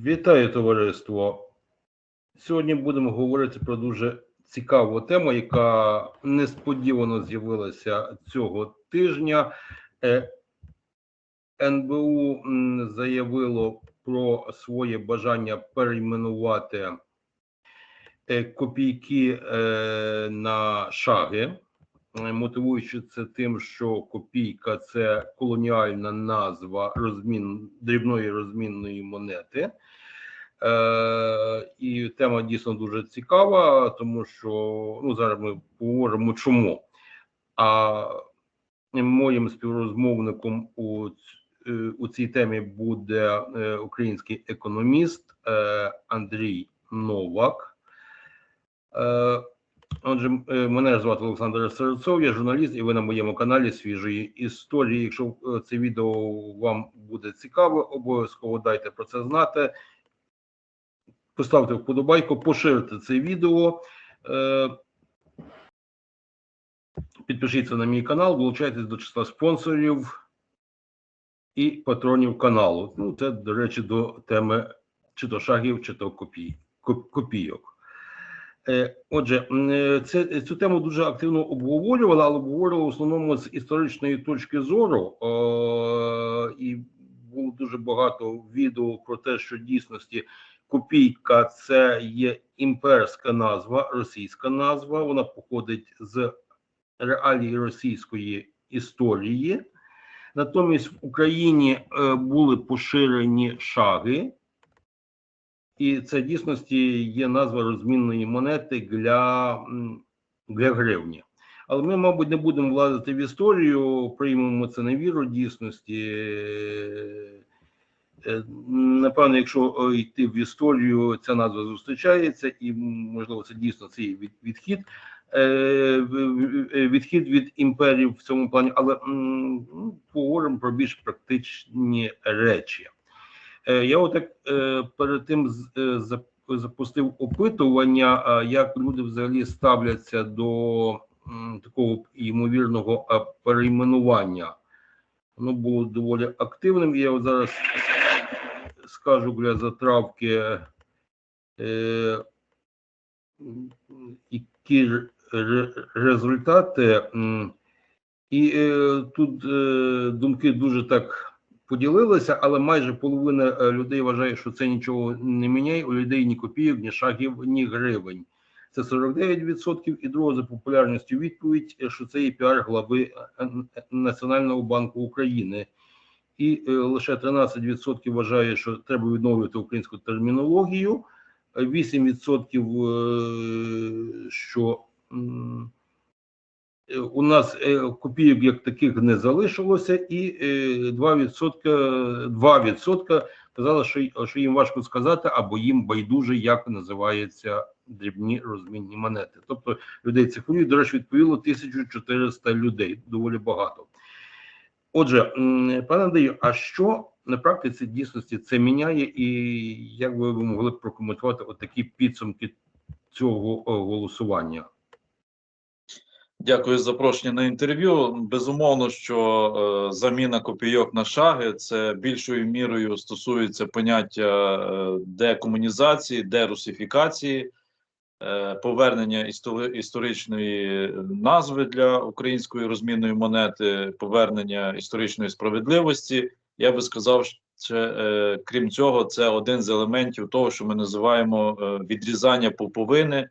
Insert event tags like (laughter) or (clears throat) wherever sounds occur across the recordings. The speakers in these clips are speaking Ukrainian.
Вітаю товариство. Сьогодні будемо говорити про дуже цікаву тему, яка несподівано з'явилася цього тижня. Е, НБУ заявило про своє бажання перейменувати е, копійки е, на шаги, мотивуючи це тим, що копійка це колоніальна назва розмін дрібної розмінної монети. Е, і тема дійсно дуже цікава, тому що ну зараз ми поговоримо чому. А моїм співрозмовником у, е, у цій темі буде е, український економіст е, Андрій Новак. Отже, е, мене звати Олександр Серцов, я журналіст, і ви на моєму каналі свіжої історії. Якщо е, це відео вам буде цікаве, обов'язково дайте про це знати. Поставте вподобайку, поширте це відео. Е, Підпишіться на мій канал, долучайтесь до числа спонсорів і патронів каналу. Ну, це, до речі, до теми чи то шагів, чи то копій, копійок. Е, Отже, е, це, цю тему дуже активно обговорювали, але обговорювали в основному з історичної точки зору. Е, і було дуже багато відео про те, що дійсності копійка це є імперська назва, російська назва. Вона походить з реалії російської історії. Натомість в Україні е, були поширені шаги, і це дійсності є назва розмінної монети для, для гривні. Але ми, мабуть, не будемо влазити в історію, приймемо це на віру дійсності. Е, Напевно, якщо е, йти в історію, ця назва зустрічається, і можливо, це дійсно цей відхід, е, е, відхід від імперії в цьому плані, але ну, поговоримо про більш практичні речі. Е, Я отак е, перед тим е, зап- запустив опитування, як люди взагалі ставляться до такого ймовірного перейменування. Воно було доволі активним. Я зараз скажу для затравки, які результати. І тут думки дуже так поділилися, але майже половина е, людей вважає, що це нічого не міняє. У людей ні копійок, ні шагів, ні гривень. Це 49%. І друга за популярністю відповідь, е, що це є піар глави е, Національного банку України. І лише 13% вважає, що треба відновлювати українську термінологію. е, 8% е, що у нас е, копійок як таких не залишилося, і е, 2%, 2% казали, що, їм важко сказати, або їм байдуже, як називаються дрібні розмінні монети. Тобто людей цифрують, до речі, відповіло 1400 людей, доволі багато. Отже, пане Андрію, а що на практиці дійсності це міняє, і як би ви могли прокоментувати отакі підсумки цього е, голосування? Дякую за запрошення на інтерв'ю. Безумовно, що е, заміна копійок на шаги це більшою мірою стосується поняття е, декомунізації, дерусифікації, е, повернення істори- історичної назви для української розмінної монети, повернення історичної справедливості. Я би сказав, що е, крім цього, це один з елементів того, що ми називаємо е, відрізання пуповини е,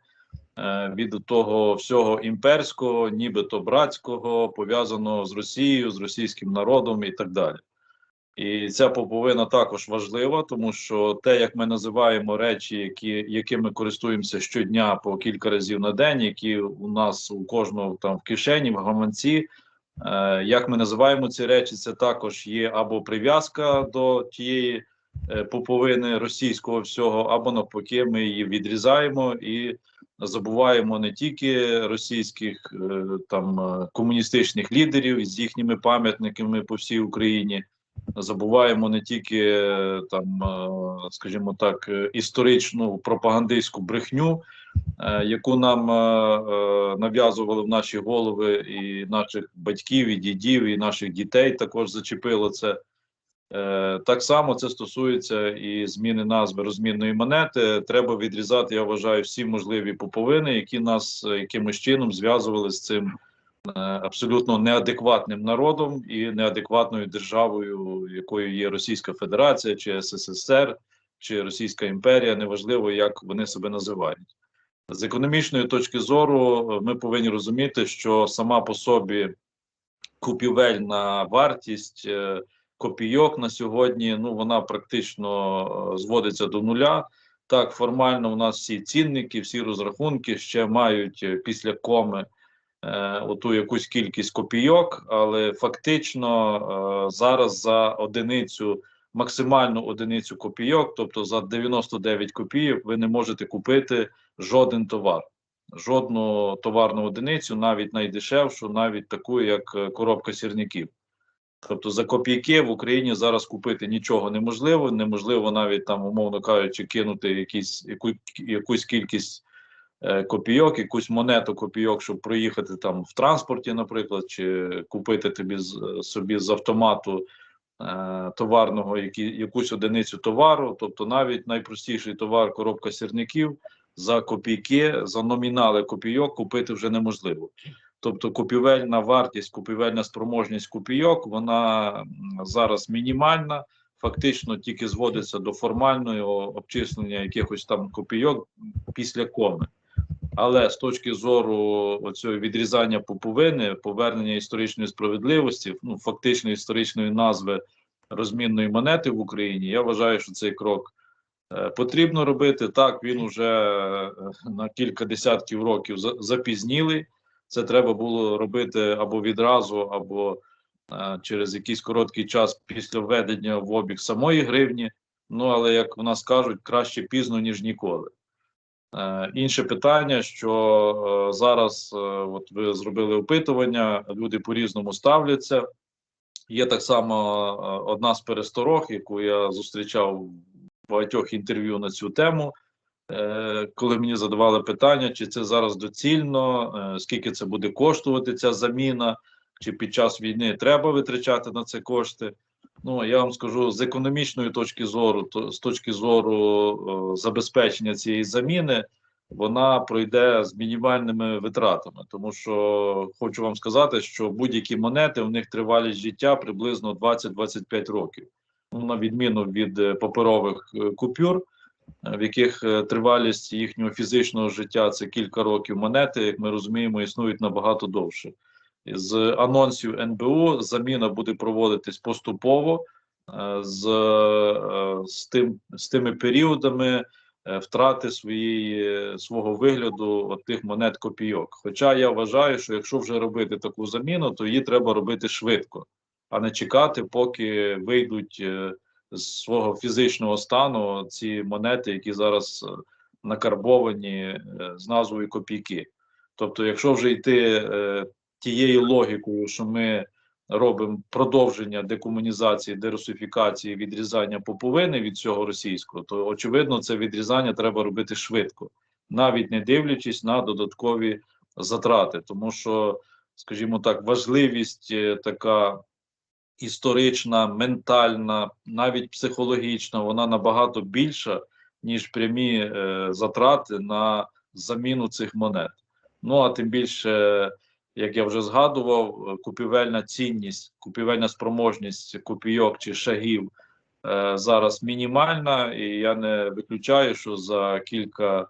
від того всього імперського, нібито братського, пов'язаного з Росією, з російським народом і так далі. І ця поповина також важлива, тому що те, як ми називаємо речі, які, якими користуємося щодня по кілька разів на день, які у нас у кожного там в кишені, в гаманці, е, як ми називаємо ці речі, це також є або прив'язка до тієї е, поповини російського всього, або навпаки, ми її відрізаємо і забуваємо не тільки російських е, там е, комуністичних лідерів з їхніми пам'ятниками по всій Україні. Забуваємо не тільки там, скажімо так, історичну пропагандистську брехню, яку нам нав'язували в наші голови і наших батьків, і дідів, і наших дітей також зачепило це. Е, Так само це стосується і зміни назви розмінної монети. Треба відрізати, я вважаю, всі можливі поповини, які нас е, якимось чином зв'язували з цим е, абсолютно неадекватним народом і неадекватною державою, якою є Російська Федерація чи СССР чи Російська імперія, неважливо, як вони себе називають. З економічної точки зору, ми повинні розуміти, що сама по собі купівельна вартість копійок на сьогодні, ну вона практично е, зводиться до нуля. Так, формально у нас всі цінники, всі розрахунки ще мають е, після коми е, оту якусь кількість копійок, але фактично е, зараз за одиницю, максимальну одиницю копійок, тобто за 99 копійок, ви не можете купити жоден товар, жодну товарну одиницю, навіть найдешевшу, навіть таку, як е, коробка сірників. Тобто за копійки в Україні зараз купити нічого неможливо, неможливо навіть там, умовно кажучи, кинути якісь, яку, якусь кількість е, копійок, якусь монету копійок, щоб проїхати там в транспорті, наприклад, чи купити тобі з, собі з автомату е, товарного які, якусь одиницю товару. Тобто навіть найпростіший товар, коробка сірників, за копійки, за номінали копійок купити вже неможливо. Тобто купівельна вартість, купівельна спроможність копійок, вона зараз мінімальна, фактично тільки зводиться до формального обчислення якихось там копійок після коми. Але з точки зору оцього відрізання пуповини, повернення історичної справедливості, ну фактично історичної назви розмінної монети в Україні, я вважаю, що цей крок е, потрібно робити. Так, він уже е, на кілька десятків років за- запізнілий. Це треба було робити або відразу, або е, через якийсь короткий час після введення в обіг самої гривні. Ну але як в нас кажуть, краще пізно ніж ніколи. Е, інше питання, що е, зараз, е, от ви зробили опитування, люди по-різному ставляться. Є так само е, одна з пересторог, яку я зустрічав в багатьох інтерв'ю на цю тему. Е, коли мені задавали питання, чи це зараз доцільно, е, скільки це буде коштувати ця заміна, чи під час війни треба витрачати на це кошти. Ну я вам скажу з економічної точки зору, то з точки зору е, забезпечення цієї заміни, вона пройде з мінімальними витратами, тому що хочу вам сказати, що будь-які монети у них тривалість життя приблизно 20-25 років. Ну на відміну від паперових купюр в яких е, тривалість їхнього фізичного життя це кілька років монети, як ми розуміємо, існують набагато довше. З анонсів НБУ заміна буде проводитись поступово е, з, е, з, тим, з тими періодами е, втрати своєї, свого вигляду от тих монет копійок. Хоча я вважаю, що якщо вже робити таку заміну, то її треба робити швидко, а не чекати, поки вийдуть е, з свого фізичного стану ці монети, які зараз е, накарбовані е, з назвою копійки. Тобто, якщо вже йти е, тією логікою, що ми робимо продовження декомунізації, дерусифікації, відрізання поповини від цього російського, то очевидно, це відрізання треба робити швидко, навіть не дивлячись на додаткові затрати, тому що, скажімо так, важливість така історична, ментальна, навіть психологічна, вона набагато більша, ніж прямі е, затрати на заміну цих монет. Ну а тим більше, як я вже згадував, купівельна цінність, купівельна спроможність копійок чи шагів е, зараз мінімальна, і я не виключаю, що за кілька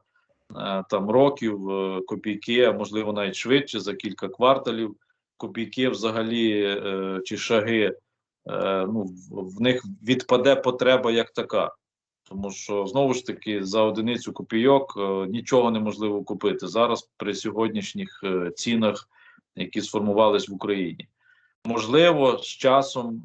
е, там років е, копійки, можливо навіть швидше, за кілька кварталів, копійки взагалі е, чи шаги, е, ну в, них відпаде потреба як така. Тому що знову ж таки за одиницю копійок е, нічого неможливо купити зараз при сьогоднішніх цінах, які сформувались в Україні. Можливо, з часом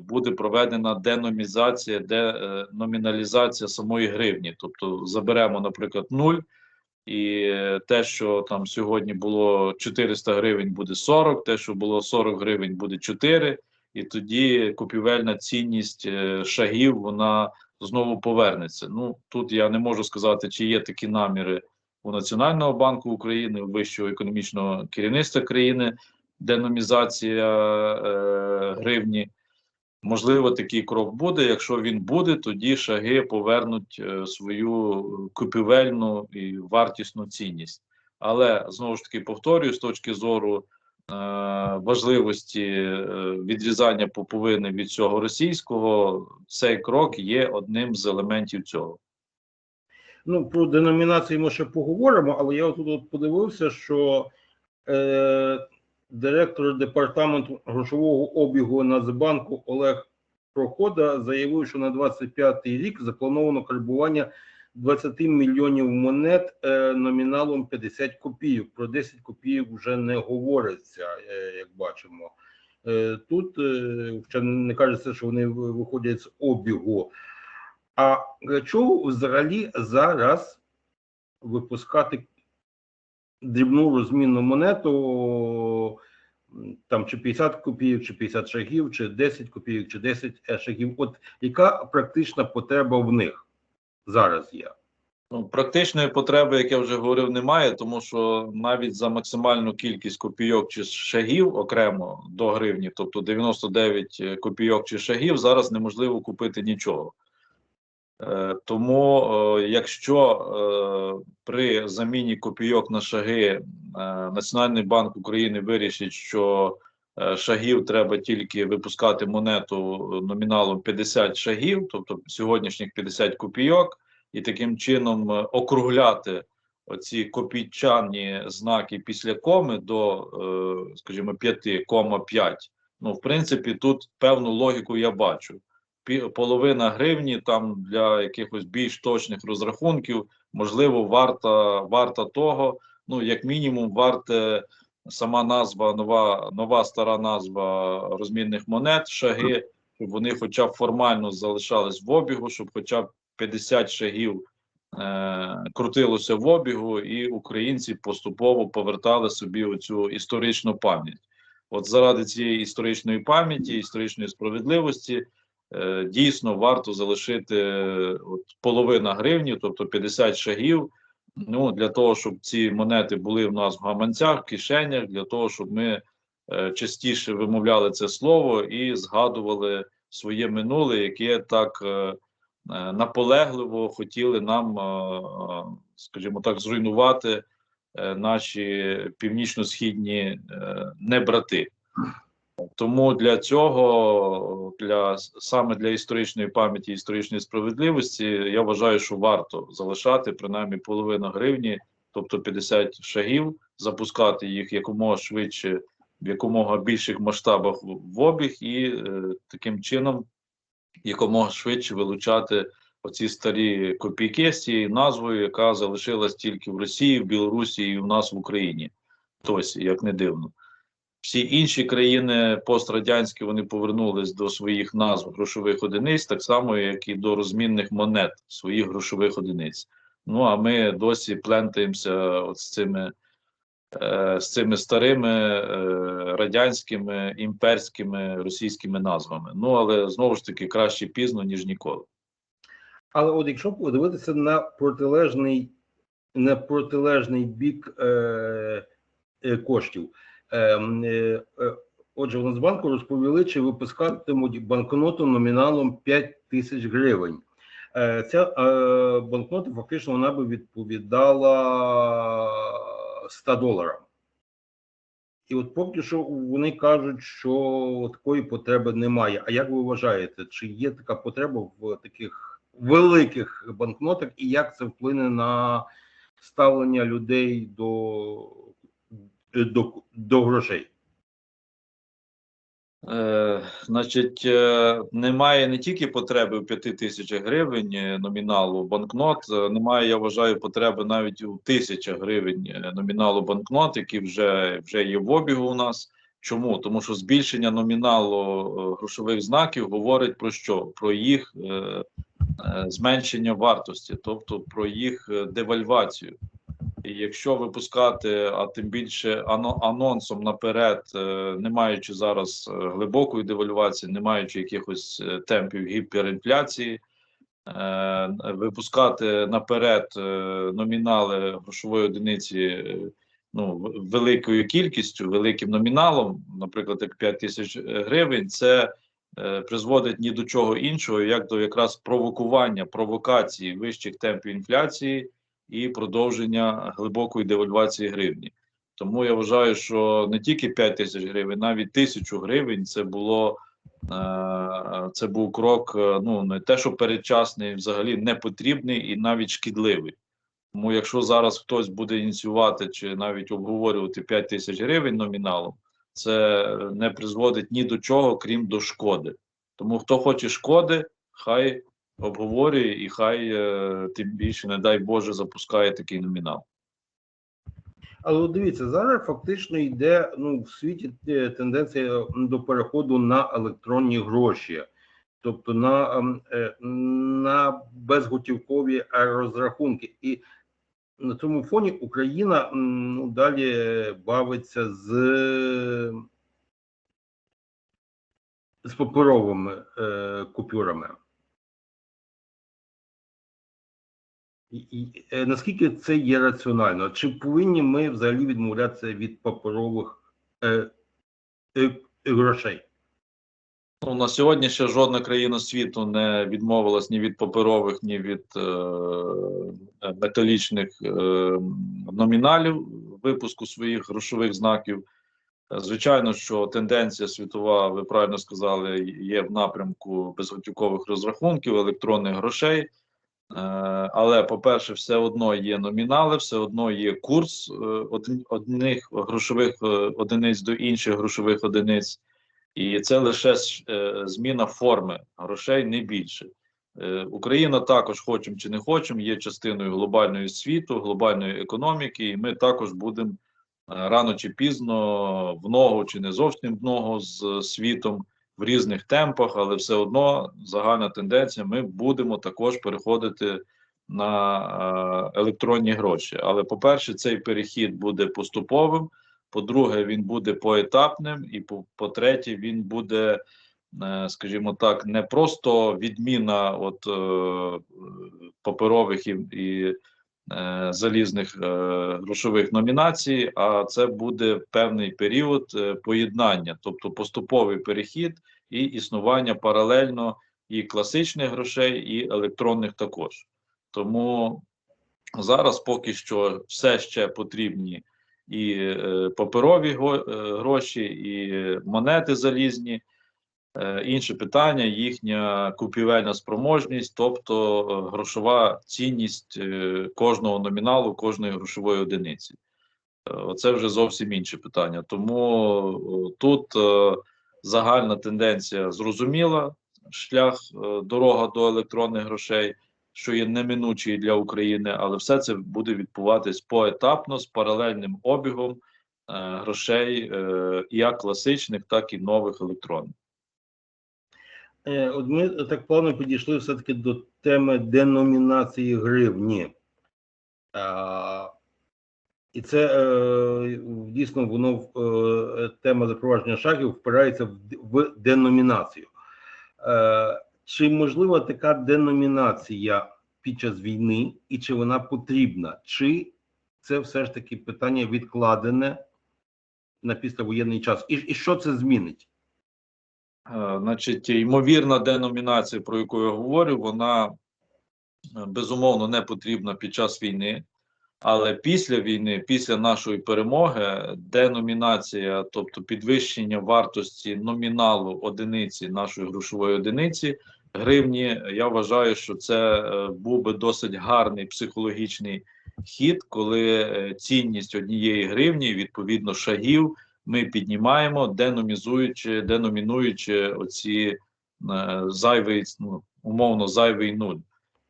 буде проведена деномізація, деноміналізація самої гривні. Тобто заберемо, наприклад, нуль, і те, що там сьогодні було 400 гривень, буде 40, те, що було 40 гривень, буде 4, і тоді купівельна цінність е, шагів вона знову повернеться. Ну тут я не можу сказати, чи є такі наміри у Національного банку України, у вищого економічного керівництва країни, деномізація е, гривні. Можливо, такий крок буде. Якщо він буде, тоді шаги повернуть е, свою купівельну і вартісну цінність. Але знову ж таки повторюю, з точки зору е, важливості е, відрізання пуповини від цього російського, цей крок є одним з елементів цього. Ну, про деномінації ми ще поговоримо, але я тут подивився, що е, директор департаменту грошового обігу Нацбанку Олег Прохода заявив, що на 25-й рік заплановано карбування 20 мільйонів монет е, номіналом 50 копійок. Про 10 копійок вже не говориться, е, як бачимо. Е, тут ще не кажеться, що вони виходять з обігу. А чого взагалі зараз випускати дрібну розмінну монету, там чи 50 копійок, чи 50 шагів, чи 10 копійок, чи 10 е, шагів? От яка практична потреба в них зараз є? Ну, практичної потреби, як я вже говорив, немає, тому що навіть за максимальну кількість копійок чи шагів окремо до гривні, тобто 99 копійок чи шагів, зараз неможливо купити нічого. Е, тому, е, якщо е, при заміні копійок на шаги Національний банк України вирішить, що шагів треба тільки випускати монету номіналом 50 шагів, тобто сьогоднішніх 50 копійок, і таким чином округляти оці копійчані знаки після коми до, скажімо, 5,5. Ну, в принципі, тут певну логіку я бачу. Половина гривні там для якихось більш точних розрахунків, можливо, варта, варта того. Ну, як мінімум, варте сама назва, нова, нова стара назва розмінних монет, шаги, щоб вони хоча б формально залишались в обігу, щоб хоча б 50 шагів е, крутилося в обігу, і українці поступово повертали собі оцю історичну пам'ять. От заради цієї історичної пам'яті, історичної справедливості, дійсно варто залишити е, от, половина гривні, тобто 50 шагів. Ну, для того, щоб ці монети були в нас в гаманцях, в кишенях, для того, щоб ми е, частіше вимовляли це слово і згадували своє минуле, яке так е, е, наполегливо хотіли нам, е, е, скажімо так, зруйнувати е, наші північно-східні е, небрати. Тому для цього, для саме для історичної пам'яті, історичної справедливості, я вважаю, що варто залишати принаймні половину гривні, тобто 50 шагів, запускати їх якомога швидше, в якомога більших масштабах в обіг, і е, таким чином якомога швидше вилучати оці старі копійки з цією назвою, яка залишилась тільки в Росії, в Білорусі і в нас в Україні. Досі, як не дивно. Всі інші країни пострадянські вони повернулись до своїх назв грошових одиниць, так само, як і до розмінних монет своїх грошових одиниць. Ну а ми досі плентаємося от з цими, е, з цими старими е, радянськими, імперськими російськими назвами. Ну але знову ж таки краще пізно, ніж ніколи. Але от якщо подивитися на протилежний, на протилежний бік е, е, коштів, отже, в Нацбанку розповіли, чи випускатимуть банкноту номіналом 5 тисяч гривень. Е, ця е, банкнота фактично вона би відповідала 100 доларам. І от поки що вони кажуть, що такої потреби немає. А як ви вважаєте, чи є така потреба в таких великих банкнотах, і як це вплине на ставлення людей до, до, до грошей? Е, значить, е, немає не тільки потреби в 5 тисячах гривень е, номіналу банкнот, е, немає, я вважаю, потреби навіть у тисячах гривень е, номіналу банкнот, які вже, вже є в обігу у нас. Чому? Тому що збільшення номіналу е, грошових знаків говорить про що? Про їх е, е, зменшення вартості, тобто про їх е, девальвацію. І якщо випускати, а тим більше анонсом наперед, е, не маючи зараз е, глибокої девальвації, не маючи якихось е, темпів гіперінфляції, випускати наперед номінали грошової одиниці ну, великою кількістю, великим номіналом, наприклад, як 5 тисяч гривень, це призводить ні до чого іншого, як до якраз провокування, провокації вищих темпів інфляції і продовження глибокої девальвації гривні. Тому я вважаю, що не тільки 5 тисяч гривень, навіть тисячу гривень це було е, це був крок, е, ну не те, що передчасний, взагалі не потрібний і навіть шкідливий. Тому якщо зараз хтось буде ініціювати чи навіть обговорювати 5 тисяч гривень номіналом, це не призводить ні до чого, крім до шкоди. Тому хто хоче шкоди, хай обговорює і хай е, тим більше, не дай Боже, запускає такий номінал. Але дивіться, зараз фактично йде ну, в світі е, тенденція до переходу на електронні гроші, тобто на, ем, е, на безготівкові розрахунки. І на цьому фоні Україна ну, далі бавиться з, з паперовими е, купюрами. Наскільки це є раціонально? Чи повинні ми взагалі відмовлятися від паперових е, е, грошей? Ну, на сьогодні ще жодна країна світу не відмовилась ні від паперових, ні від е, металічних е, номіналів випуску своїх грошових знаків. Е, Звичайно, що тенденція світова, ви правильно сказали, є в напрямку безготівкових розрахунків, електронних грошей. Е, Але, по-перше, все одно є номінали, все одно є курс е, одних грошових е, одиниць до інших грошових одиниць. І це лише зміна форми грошей, не більше. Україна також, хочемо чи не хочемо, є частиною глобальної світу, глобальної економіки, і ми також будемо рано чи пізно в ногу чи не зовсім в ногу з світом в різних темпах, але все одно загальна тенденція. Ми будемо також переходити на е, електронні гроші. Але, по-перше, цей перехід буде поступовим. По-друге, він буде поетапним, і по- по-третє, він буде, е, скажімо так, не просто відміна от е, паперових і, і залізних е, грошових номінацій, а це буде певний період е, поєднання, тобто поступовий перехід і існування паралельно і класичних грошей, і електронних також. Тому зараз поки що все ще потрібні і е, паперові е, гроші, і монети залізні. Е, Інше питання їхня купівельна спроможність, тобто е, грошова цінність е, кожного номіналу, кожної грошової одиниці. Е, Оце вже зовсім інше питання. Тому тут загальна тенденція зрозуміла, шлях, дорога до електронних грошей, що є неминучий для України, але все це буде відбуватись поетапно з паралельним обігом грошей, як класичних, так і нових електронних. Е, От ми так плавно підійшли все-таки до теми деномінації гривні. А, і це е, дійсно воно е, тема запровадження шагів впирається в, деномінацію. Чи можлива така деномінація під час війни, і чи вона потрібна? Чи це все ж таки питання відкладене на післявоєнний час? І, і що це змінить? Е, Значить, ймовірна деномінація, про яку я говорю, вона е, безумовно не потрібна під час війни. Але після війни, після нашої перемоги, деномінація, тобто підвищення вартості номіналу одиниці нашої грошової одиниці гривні, я вважаю, що це е, був би досить гарний психологічний хід, коли цінність однієї гривні, відповідно шагів, ми піднімаємо, деномізуючи, деномінуючи оці е, зайвий, ну, умовно зайвий нуль.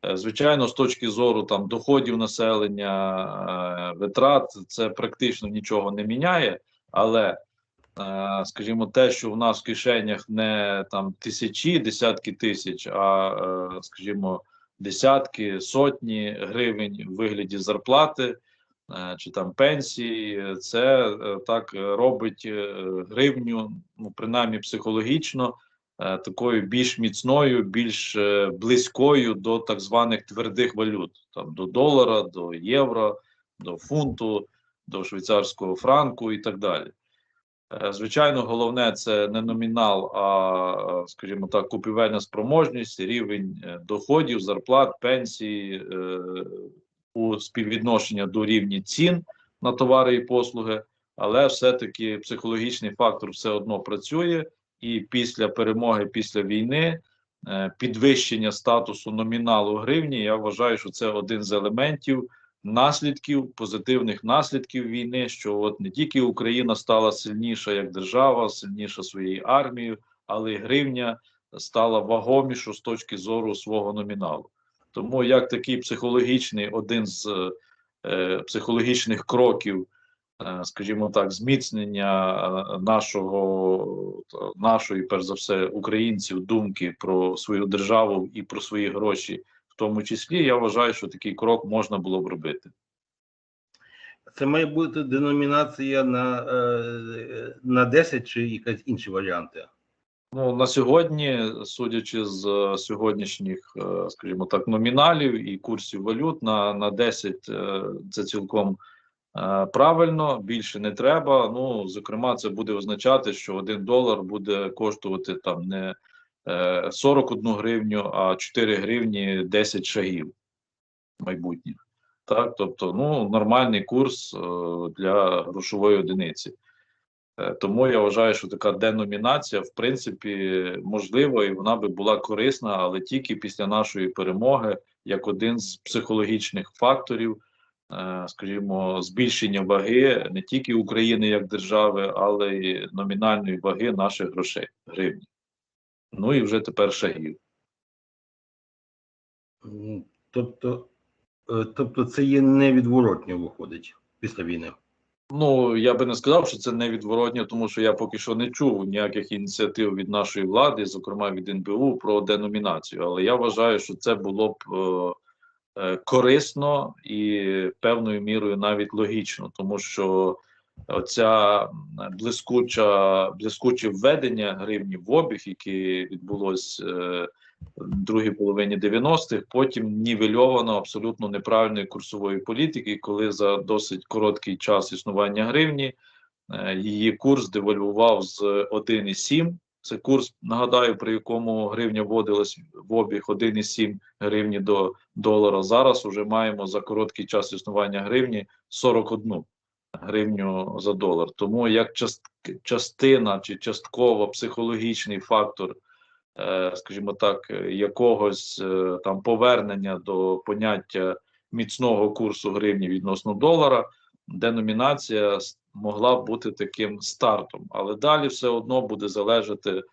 Е, Звичайно, з точки зору там доходів населення, е, витрат, це практично нічого не міняє, але е, скажімо, те, що в нас в кишенях не там тисячі, десятки тисяч, а скажімо, десятки, сотні гривень в вигляді зарплати чи там пенсії, це е, так е, робить е, гривню, ну принаймні психологічно е, такою більш міцною, більш е, близькою до так званих твердих валют, там до долара, до євро, до фунту, до швейцарського франку і так далі. Е, Звичайно, головне це не номінал, а, е, скажімо так, купівельна спроможність, рівень е, доходів, зарплат, пенсії е, у співвідношення до рівні цін на товари і послуги, але все-таки психологічний фактор все одно працює, і після перемоги, після війни, е, підвищення статусу номіналу гривні, я вважаю, що це один з елементів наслідків, позитивних наслідків війни, що от не тільки Україна стала сильніша як держава, сильніша своєю армією, але й гривня стала вагомішою з точки зору свого номіналу. Тому як такий психологічний один з е, психологічних кроків, е, скажімо так, зміцнення е, нашого нашої, перш за все, українців думки про свою державу і про свої гроші в тому числі, я вважаю, що такий крок можна було б робити. Це має бути деномінація на, е, на 10 чи якісь інші варіанти? Ну на сьогодні, судячи з е, сьогоднішніх, е, скажімо так, номіналів і курсів валют на, на 10 е, це цілком правильно. Більше не треба. Ну зокрема, це буде означати, що один долар буде коштувати там не е, 41 гривню, а 4 гривні 10 шагів майбутніх. Так, тобто, ну нормальний курс для грошової одиниці. Е, Тому я вважаю, що така деномінація, в принципі, можлива і вона би була корисна, але тільки після нашої перемоги, як один з психологічних факторів, е, скажімо, збільшення ваги не тільки України як держави, але й номінальної ваги наших грошей гривні. Ну і вже тепер шагів. Тобто, е, тобто це є невідворотньо виходить після війни. Ну, я би не сказав, що це невідворотньо, тому що я поки що не чув ніяких ініціатив від нашої влади, зокрема від НБУ, про деномінацію. Але я вважаю, що це було б е, е, корисно і певною мірою навіть логічно, тому що оця блискуча, блискуче введення гривні в обіг, яке відбулось е, другій половині 90-х, потім нівельовано абсолютно неправильної курсової політики, коли за досить короткий час існування гривні е, її курс девальвував з 1,7. Це курс, нагадаю, при якому гривня вводилась в обіг 1,7 гривні до долара. Зараз вже маємо за короткий час існування гривні 41 гривню за долар. Тому як част, частина чи частково психологічний фактор скажімо так, е, якогось е, там повернення до поняття міцного курсу гривні відносно долара, деномінація могла б бути таким стартом, але далі все одно буде залежати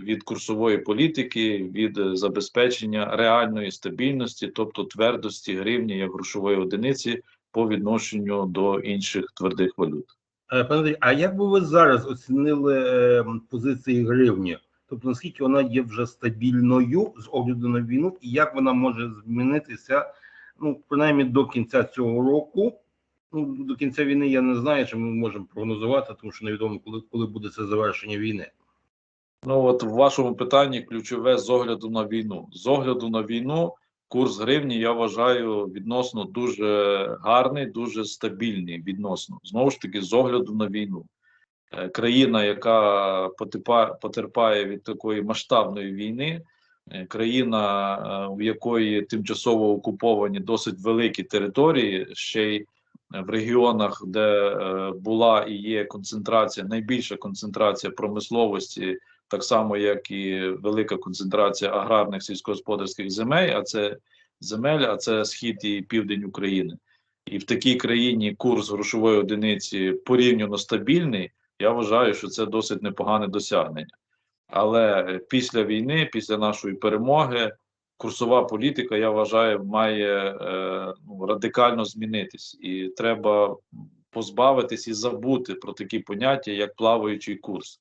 від курсової політики, від е, забезпечення реальної стабільності, тобто твердості гривні як грошової одиниці по відношенню до інших твердих валют. Е, Пане а як би ви зараз оцінили е, позиції гривні? Тобто наскільки вона є вже стабільною з огляду на війну, і як вона може змінитися, ну принаймні до кінця цього року? Ну до кінця війни я не знаю, чи ми можемо прогнозувати, тому що невідомо, коли, коли буде це завершення війни. Ну от в вашому питанні ключове з огляду на війну. З огляду на війну курс гривні я вважаю відносно дуже гарний, дуже стабільний відносно. Знову ж таки, з огляду на війну. Е, Країна, яка потерпає від такої масштабної війни, е, країна, е, у якої тимчасово окуповані досить великі території, ще й в регіонах, де була і є концентрація, найбільша концентрація промисловості так само як і велика концентрація аграрних сільськогосподарських земель, а це земель, а це схід і південь України. І в такій країні курс грошової одиниці порівняно стабільний. Я вважаю, що це досить непогане досягнення. Але після війни, після нашої перемоги, курсова політика, я вважаю, має е, ну, радикально змінитись, і треба позбавитись і забути про такі поняття, як плаваючий курс.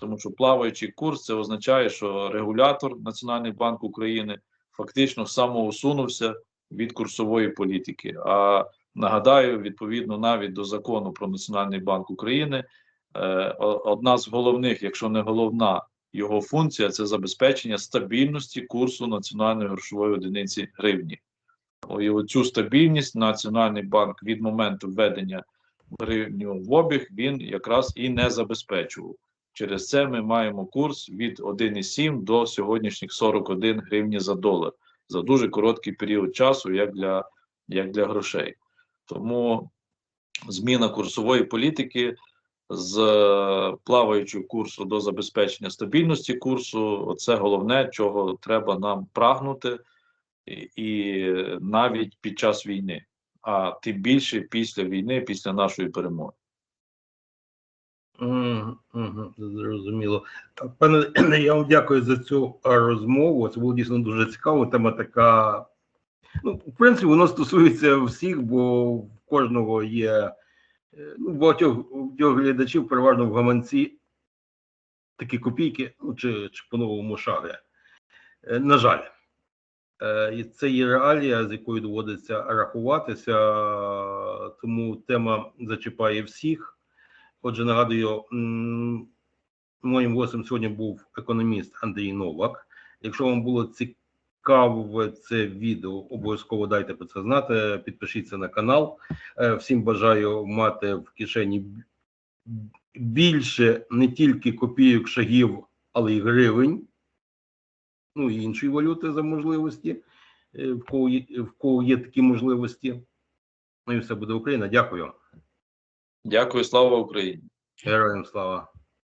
Тому що плаваючий курс це означає, що регулятор Національний банк України фактично самоусунувся від курсової політики. А нагадаю, відповідно навіть до закону про Національний банк України, одна з головних, якщо не головна, його функція це забезпечення стабільності курсу національної грошової одиниці гривні. І оцю стабільність Національний банк від моменту введення гривню в обіг він якраз і не забезпечував. Через це ми маємо курс від 1,7 до сьогоднішніх 41 гривні за долар за дуже короткий період часу, як для, як для грошей. Тому зміна курсової політики з е, плаваючого курсу до забезпечення стабільності курсу це головне, чого треба нам прагнути, і, навіть під час війни, а тим більше після війни, після нашої перемоги. Зрозуміло. Пане, (clears throat) я вам дякую за цю розмову. Це було дійсно дуже цікаво. Тема така. Ну, в принципі, воно стосується всіх, бо в кожного є ну, багатьох, багатьох глядачів, переважно в гаманці такі копійки, ну чи, чи по-новому шаги. Е, На жаль, Е, це є реалія, з якою доводиться рахуватися, тому тема зачіпає всіх. Отже, нагадую, моїм гостем сьогодні був економіст Андрій Новак. Якщо вам було цікаве це відео, обов'язково дайте про це знати. Підпишіться на канал. Е, Всім бажаю мати в кишені більше не тільки копійок, шагів, але й гривень. Ну і іншої валюти за можливості, е, в кого є, в кого є такі можливості. Ну і все буде Україна. Дякую. Дякую, слава Україні! Героям слава.